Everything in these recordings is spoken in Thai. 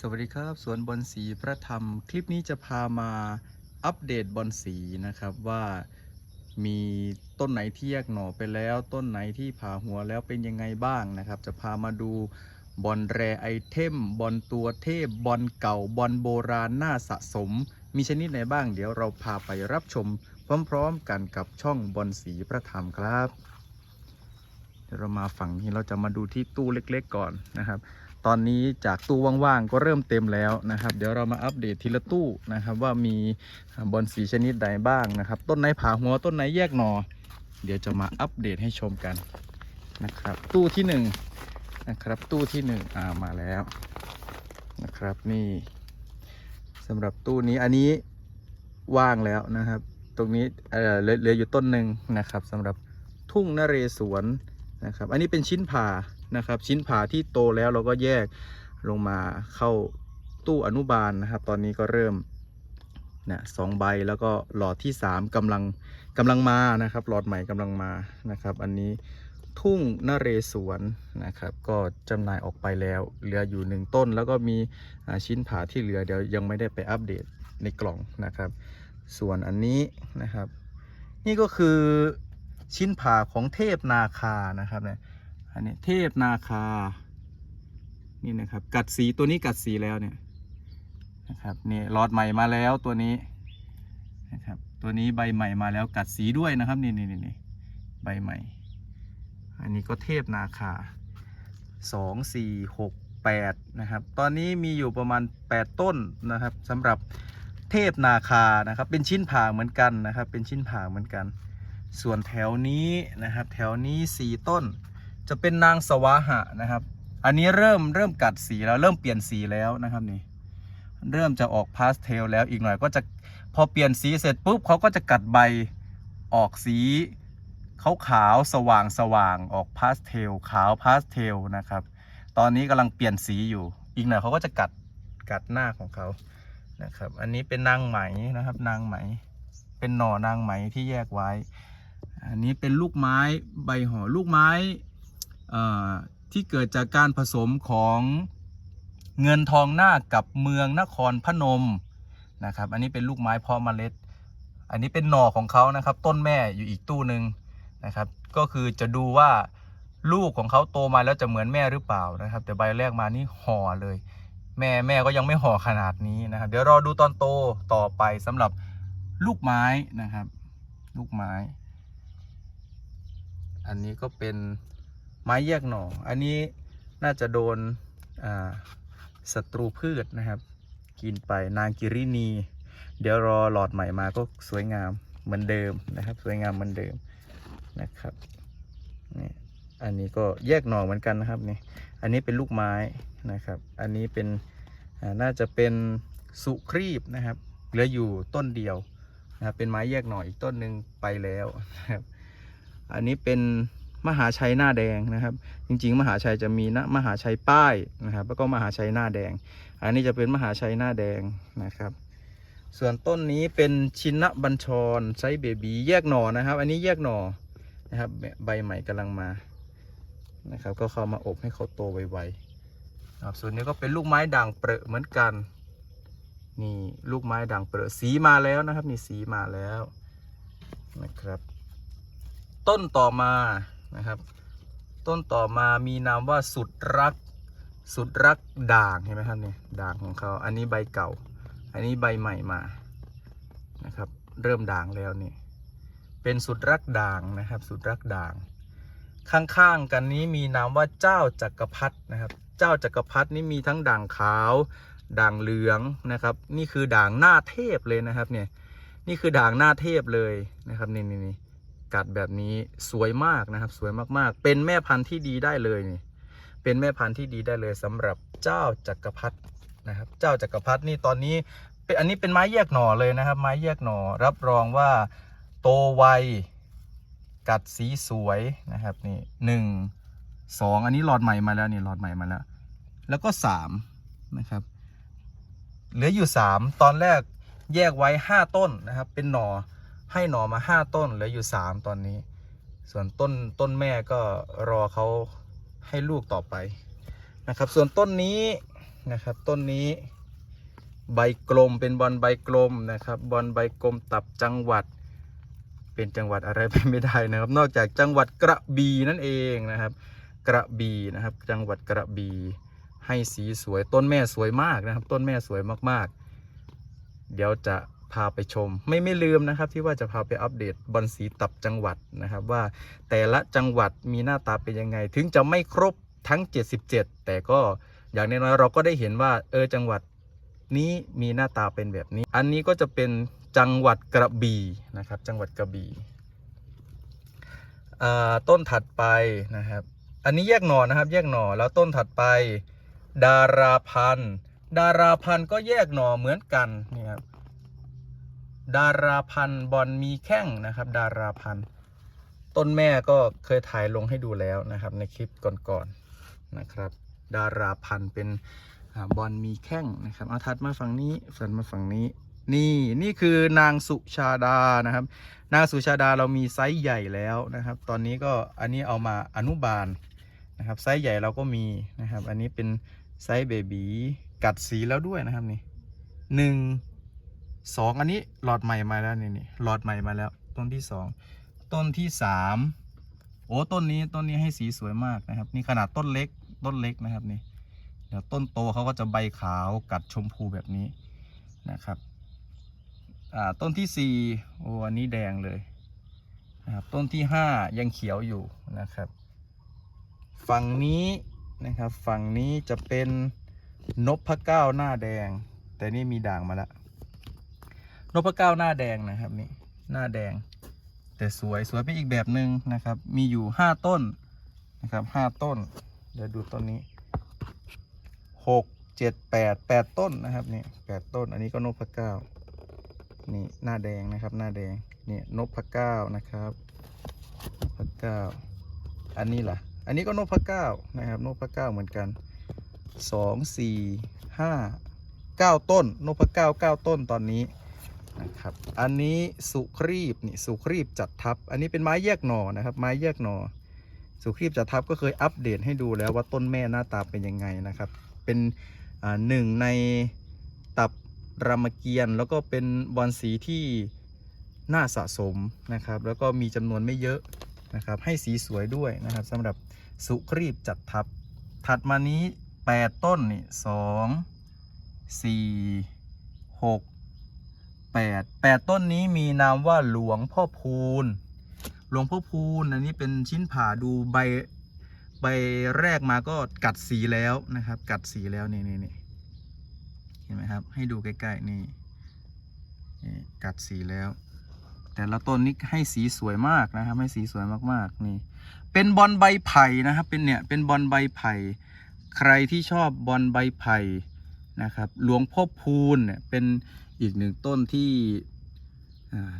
สวัสดีครับ สวนบอนสีพระธรรม คลิปนี้จะพามาอัปเดตบอนสีนะครับว่ามีต้นไหนที่แยกหน่อไปแล้ว ต้นไหนที่ผ่าหัวแล้วเป็นยังไงบ้างนะครับ จะพามาดูบอลแรไอเทมบอลตัวเทพบอลเก่าบอลโบราณน่าสะสม มีชนิดไหนบ้างเดี๋ยวเราพาไปรับชม พร้อมๆกันกับช่องบอลสีพระธรรมครับเดี๋ยวเรามาฝั่งนี้เราจะมาดูที่ตู้เล็ก ๆ ก่อนนะครับ ตอนนี้จากตู้ว่างๆก็เริ่มเต็มแล้วนะครับ เดี๋ยวเรามาอัปเดตทีละตู้นะครับ ว่ามีบอลสีชนิดใดบ้างนะครับ ต้นไหนผ่าหัวต้นไหนแยกหนอ เดี๋ยวจะมาอัปเดตให้ชมกันนะครับ ตู้ที่หนึ่งนะครับตู้ที่หนึ่งอ่ามาแล้วนะครับนี่สำหรับตู้นี้อันนี้ว่างแล้วนะครับ ตรงนี้เออเหลือเหลืออยู่ต้นหนึ่งนะครับสำหรับทุ่งนเรศวรนะครับ อันนี้เป็นชิ้นผ่า นะครับ ชิ้นผ่าที่โตแล้วเราก็แยกลงมาเข้าตู้อนุบาลนะครับ ตอนนี้ก็เริ่มนะสองใบแล้วก็หลอดที่สามกำลังกำลังมานะครับ หลอดใหม่กำลังมานะครับ อันนี้ทุ่งนเรศวรนะครับ ก็จำหน่ายออกไปแล้ว เหลืออยู่หนึ่งต้น แล้วก็มีชิ้นผ่าที่เหลือเดี๋ยวยังไม่ได้ไปอัปเดตในกล่องนะครับ ส่วนอันนี้นะครับ นี่ก็คือชิ้นผ่าของเทพนาคานะครับเนี่ย อันนี้เทพนาคา นี่นะครับ กัดสีตัวนี้กัดสีแล้วเนี่ยนะครับนี่หลอดใหม่มาแล้วตัวนี้นะครับตัวนี้ใบใหม่มาแล้วกัดสีด้วยนะครับนี่นี่นี่นี่ใบใหม่ อันนี้ก็เทพนาคาสองสี่หกแปดนะครับ ตอนนี้มีอยู่ประมาณ 8 ต้นนะครับสำหรับเทพนาคานะครับ เป็นชิ้นผ่าเหมือนกันนะครับ เป็นชิ้นผ่าเหมือนกัน ส่วนแถวนี้นะครับ แถวนี้ 4 ต้น จะเป็นนางสวาหะนะครับ อันนี้เริ่มเริ่มกัดสีแล้วเริ่มเปลี่ยนสีแล้วนะครับนี่ เริ่มจะออกพาสเทลแล้วอีกหน่อยก็จะพอเปลี่ยนสีเสร็จปุ๊บเขาก็จะกัดใบออกสีขาวขาวสว่างสว่างออกพาสเทลขาวพาสเทลนะครับ ตอนนี้กำลังเปลี่ยนสีอยู่ อีกหน่อยเขาก็จะกัดกัดหน้าของเขานะครับ อันนี้เป็นนางไหมนะครับ นางไหม เป็นหน่อนางไหมที่แยกไว้ อันนี้เป็นลูกไม้ใบห่อลูกไม้ ที่เกิดจากการผสมของเงินทองหน้ากับเมืองนครพนมนะครับ อันนี้เป็นลูกไม้เพาะเมล็ด อันนี้เป็นหน่อของเขานะครับ ต้นแม่อยู่อีกตู้หนึ่งนะครับ ก็คือจะดูว่าลูกของเขาโตมาแล้วจะเหมือนแม่หรือเปล่านะครับ แต่ใบแรกมานี่ห่อเลย แม่แม่ก็ยังไม่ห่อขนาดนี้นะครับ เดี๋ยวรอดูตอนโตต่อไปสำหรับลูกไม้นะครับ ลูกไม้ อันนี้ก็เป็น ไม้แยกหน่อ อันนี้น่าจะโดนศัตรูพืชนะครับ กินไปนางกิรินี เดี๋ยวรอหลอดใหม่มาก็สวยงามเหมือนเดิมนะครับ สวยงามเหมือนเดิมนะครับนี่อันนี้ก็แยกหน่อเหมือนกันนะครับนี่อันนี้เป็นลูกไม้นะครับ อันนี้เป็นน่าจะเป็นสุครีบนะครับเหลืออยู่ต้นเดียวนะครับเป็นไม้แยกหน่ออีกต้นหนึ่งไปแล้วนะครับอันนี้เป็น มหาชัยหน้าแดงนะครับ จริง ๆ มหาชัยจะมีนะมหาชัยป้ายนะครับ แล้วก็มหาชัยหน้าแดง อันนี้จะเป็นมหาชัยหน้าแดงนะครับ ส่วนต้นนี้เป็นชินะบัญชรไซเบบีแยกหน่อนะครับ อันนี้แยกหน่อนะครับใบใหม่กำลังมานะครับ ก็เข้ามาอบให้เขาโตไวๆครับส่วนนี้ก็เป็นลูกไม้ด่างเปรอะเหมือนกันนี่ลูกไม้ด่างเปรอะสีมาแล้วนะครับนี่สีมาแล้วนะครับ ต้นต่อมา นะครับ ต้นต่อมามีนามว่าสุดรัก สุดรักด่างเห็นไหมครับเนี่ยด่างของเขาอันนี้ใบเก่า อันนี้ใบใหม่มานะครับเริ่มด่างแล้วนี่เป็นสุดรักด่างนะครับ สุดรักด่าง ข้างๆกันนี้มีนามว่าเจ้าจักรพรรดินะครับ เจ้าจักรพรรดินี่มีทั้งด่างขาวด่างเหลืองนะครับ นี่คือด่างหน้าเทพเลยนะครับเนี่ยนี่คือด่างหน้าเทพเลยนะครับนี่นี่นี่ กัดแบบนี้สวยมากนะครับ สวยมากๆ เป็นแม่พันธุ์ที่ดีได้เลยนี่เป็นแม่พันธุ์ที่ดีได้เลยสำหรับเจ้าจักรพรรดินะครับ เจ้าจักรพรรดินี่ตอนนี้เป็นอันนี้เป็นไม้แยกหน่อเลยนะครับ ไม้แยกหน่อรับรองว่าโตไวกัดสีสวยนะครับนี่หนึ่งสองอันนี้หลอดใหม่มาแล้วนี่หลอดใหม่มาแล้ว แล้วก็สามนะครับ เหลืออยู่สามตอนแรกแยกไว้ห้าต้นนะครับ เป็นหน่อ ให้หน่อมาห้าต้นเหลืออยู่สามตอนนี้ ส่วนต้นต้นแม่ก็รอเขาให้ลูกต่อไปนะครับ ส่วนต้นนี้นะครับต้นนี้ใบกลมเป็นบอลใบกลมนะครับบอลใบกลมตับจังหวัด เป็นจังหวัดอะไรไปไม่ได้นะครับ นอกจากจังหวัดกระบี่นั่นเองนะครับ กระบี่นะครับ จังหวัดกระบี่ให้สีสวยต้นแม่สวยมากนะครับ ต้นแม่สวยมากๆ เดี๋ยวจะ พาไปชม ไม่ไม่ลืมนะครับที่ว่าจะพาไปอัปเดตบอลสีตับจังหวัดนะครับ ว่าแต่ละจังหวัดมีหน้าตาเป็นยังไง ถึงจะไม่ครบทั้ง 77 แต่ก็อย่างน้อยๆเราก็ได้เห็นว่าเออจังหวัดนี้มีหน้าตาเป็นแบบนี้ อันนี้ก็จะเป็นจังหวัดกระบี่นะครับ จังหวัดกระบี่ต้นถัดไปนะครับ อันนี้แยกหน่อนะครับ แยกหน่อแล้วต้นถัดไป ดาราพันธ์ดาราพันธ์ก็แยกหน่อเหมือนกันนี่ครับ ดาราพันบอลมีแข้งนะครับ ดาราพันต้นแม่ก็เคยถ่ายลงให้ดูแล้วนะครับ ในคลิปก่อนๆนะครับ ดาราพันเป็นบอลมีแข้งนะครับเอาทัดมาฝั่งนี้ฝันมาฝั่งนี้ นี่นี่คือนางสุชาดานะครับ นางสุชาดาเรามีไซส์ใหญ่แล้วนะครับ ตอนนี้ก็อันนี้เอามาอนุบาลนะครับไซส์ใหญ่เราก็มีนะครับ อันนี้เป็นไซส์เบบีกัดสีแล้วด้วยนะครับนี่หนึ่ง สองอันนี้หลอดใหม่มาแล้วนี่นี่หลอดใหม่มาแล้ว ต้นที่สองต้นที่สามโอ้ต้นนี้ต้นนี้ให้สีสวยมากนะครับ นี่ขนาดต้นเล็กต้นเล็กนะครับนี่เดี๋ยวต้นโตเขาก็จะใบขาวกัดชมพูแบบนี้นะครับอ่าต้นที่สี่โอ้อันนี้แดงเลยนะครับต้นที่ห้ายังเขียวอยู่นะครับ ฝั่งนี้นะครับฝั่งนี้จะเป็นนพระเก้าหน้าแดง แต่นี่มีด่างมาแล้ว นพเก้าหน้าแดงนะครับนี่หน้าแดง แต่สวยสวยไปอีกแบบหนึ่งนะครับ มีอยู่ห้าต้นนะครับห้าต้น เดี๋ยวดูต้นนี้หกเจ็ดแปดแปดต้นนะครับนี่แปดต้น อันนี้ก็นพเก้านี่หน้าแดงนะครับ หน้าแดงนี่นพเก้านะครับนพเก้าอันนี้ล่ะ อันนี้ก็นพเก้านะครับนพเก้าเหมือนกันสองสี่ห้าเก้าต้นนพเก้าเก้าต้นตอนนี้ นะครับ อันนี้สุครีบนี่สุครีบจัดทับ อันนี้เป็นไม้แยกหน่อนะครับ ไม้แยกหน่อ สุครีบจัดทับก็เคยอัปเดตให้ดูแล้วว่าต้นแม่หน้าตาเป็นยังไงนะครับ เป็นหนึ่งในตับรามเกียรติ์แล้วก็เป็นบอลสีที่น่าสะสมนะครับ แล้วก็มีจำนวนไม่เยอะนะครับ ให้สีสวยด้วยนะครับสำหรับสุครีบจัดทับ ถัดมานี้ 8 ต้นนี่สองสี่หก แปดต้นนี้มีนามว่าหลวงพ่อพูน หลวงพ่อพูนอันนี้เป็นชิ้นผ่าดูใบใบแรกมาก็กัดสีแล้วนะครับ กัดสีแล้วนี่นี่นี่เห็นไหมครับ ให้ดูใกล้ๆนี่กัดสีแล้ว แต่ละต้นนี้ให้สีสวยมากนะครับ ให้สีสวยมากๆนี่ เป็นบอลใบไผ่นะครับ เป็นเนี่ยเป็นบอลใบไผ่ ใครที่ชอบบอลใบไผ่นะครับ หลวงพ่อพูนเนี่ยเป็น อีกหนึ่งต้นที่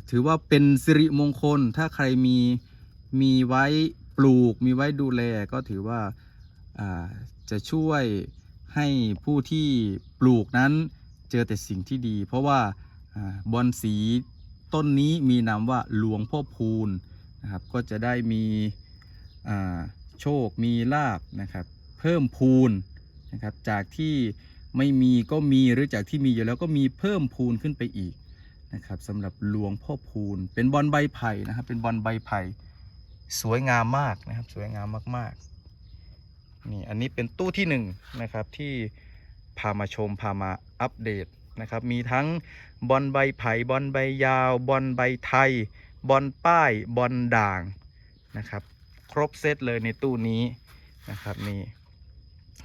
ถือว่าเป็นสิริมงคล ถ้าใครมีมีไว้ปลูก มีไว้ดูแลก็ถือว่าจะช่วยให้ผู้ที่ปลูกนั้นเจอแต่สิ่งที่ดี เพราะว่าอบอนสีต้นนี้มีนามว่าหลวงพ่อพูนนะครับ ก็จะได้มีโชคมีลาบนะครับ เพิ่มพูนนะครับจากที่ ไม่มีก็มีหรือจากที่มีอยู่แล้วก็มีเพิ่มพูนขึ้นไปอีกนะครับสำหรับหลวงพ่อพูนเป็นบอลใบไผ่นะครับ เป็นบอลใบไผ่สวยงามมากนะครับ สวยงามมากๆนี่อันนี้เป็นตู้ที่หนึ่งนะครับที่พามาชมพามาอัปเดตนะครับ มีทั้งบอลใบไผ่บอลใบยาว บอลใบไทย บอลป้ายบอลด่างนะครับ ครบเซตเลยในตู้นี้นะครับนี่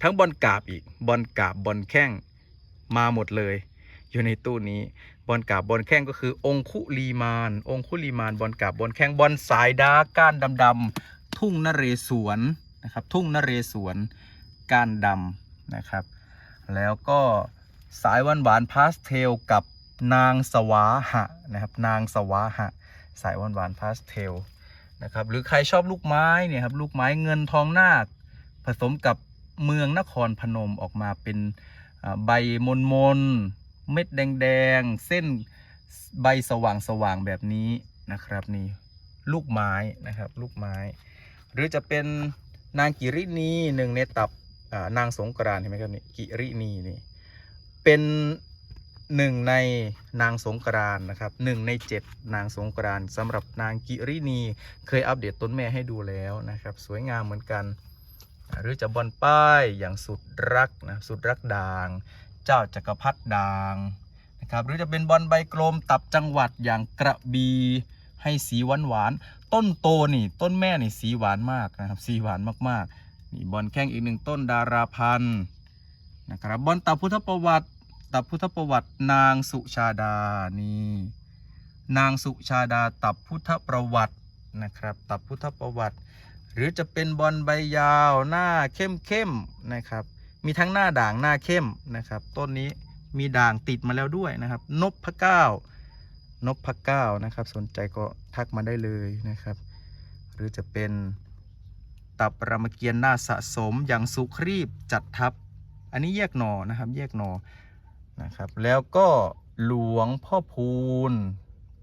ทั้งบอลกาบอีกบอลกาบบอลแข้งมาหมดเลย อยู่ในตู้นี้บอลกาบบอลแข้งก็คือองคุลีมาน องคุลีมานบอลกาบบอลแข้งบอลสายดากก้านดำๆทุ่งนเรศวรนะครับทุ่งนเรศวรก้านดำนะครับ แล้วก็สายหวานหวานพาสเทลกับนางสวาหะนะครับนางสวาหะ สายหวานหวานพาสเทลนะครับหรือใครชอบลูกไม้เนี่ยครับลูกไม้เงินทองนาคผสมกับ เมืองนครพนมออกมาเป็นใบมนมนเม็ดแดงๆ เส้นใบสว่างสว่างๆ แบบนี้นะครับนี่ลูกไม้นะครับลูกไม้ หรือจะเป็นนางกิรินีหนึ่งในตับนางสงกรานเห็นไหมครับนี่กิรินีนี่เป็นหนึ่งในนางสงกรานนะครับหนึ่งในเจ็ดนางสงกรานสำหรับนางกิรินีเคยอัปเดตต้นแม่ให้ดูแล้วนะครับ สวยงามเหมือนกัน หรือจะบอลป้ายอย่างสุดรักนะสุดรักด่าง เจ้าจักรพรรดิด่างนะครับหรือจะเป็นบอลใบกลมตับจังหวัดอย่างกระบีให้สีหวานหวานต้นโตนี่ต้นแม่นี่สีหวานมากนะครับสีหวานมากๆนี่บอลแข้งอีกหนึ่งต้นดาราพันธ์นะครับบอลตับพุทธประวัติตับพุทธประวัตินางสุชาดานี่นางสุชาดาตับพุทธประวัตินะครับตับพุทธประวัติ หรือจะเป็นบอลใบยาวหน้าเข้มเข้มนะครับ มีทั้งหน้าด่างหน้าเข้มนะครับ ต้นนี้มีด่างติดมาแล้วด้วยนะครับนพพะเก้านพพะเก้านะครับ สนใจก็ทักมาได้เลยนะครับ หรือจะเป็นตับรามเกียรติ์หน้าสะสมอย่างสุครีบจัดทับ อันนี้แยกหนอนะครับ แยกหนอนะครับ แล้วก็หลวงพ่อพูน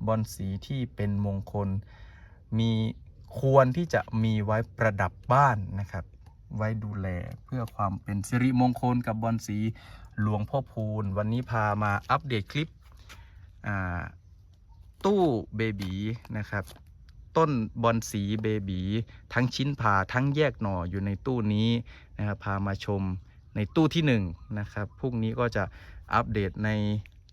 บอลสีที่เป็นมงคลมี ควรที่จะมีไว้ประดับบ้านนะครับ ไว้ดูแลเพื่อความเป็นสิริมงคลกับบอลสีหลวงพ่อพูน วันนี้พามาอัปเดตคลิปตู้เบบีนะครับ ต้นบอลสีเบบีทั้งชิ้นผ่าทั้งแยกหน่ออยู่ในตู้นี้นะครับพามาชมในตู้ที่1นงนะครับพรุ่งนี้ก็จะอัปเดตใน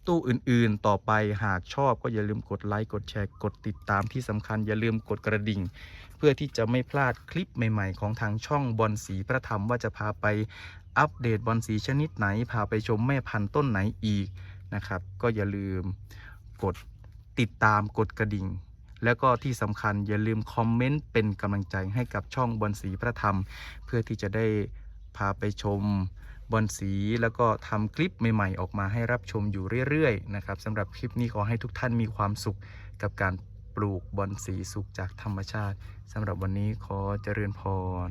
ตู้อื่นๆ ต่อไปหากชอบก็อย่าลืมกดไลค์กดแชร์กดติดตามที่สำคัญอย่าลืมกดกระดิ่ง เพื่อที่จะไม่พลาดคลิปใหม่ๆ ของทางช่องบอลสีพระธรรมว่าจะพาไปอัปเดตบอลสีชนิดไหน พาไปชมแม่พันธุ์ต้นไหนอีกนะครับ ก็อย่าลืมกดติดตามกดกระดิ่ง แล้วก็ที่สำคัญอย่าลืมคอมเมนต์เป็นกำลังใจให้กับช่องบอลสีพระธรรม เพื่อที่จะได้พาไปชม บอลสีแล้วก็ทำคลิปใหม่ๆ ออกมาให้รับชมอยู่เรื่อยๆนะครับสำหรับคลิปนี้ขอให้ทุกท่านมีความสุขกับการปลูกบอลสีสุขจากธรรมชาติสำหรับวันนี้ขอเจริญพร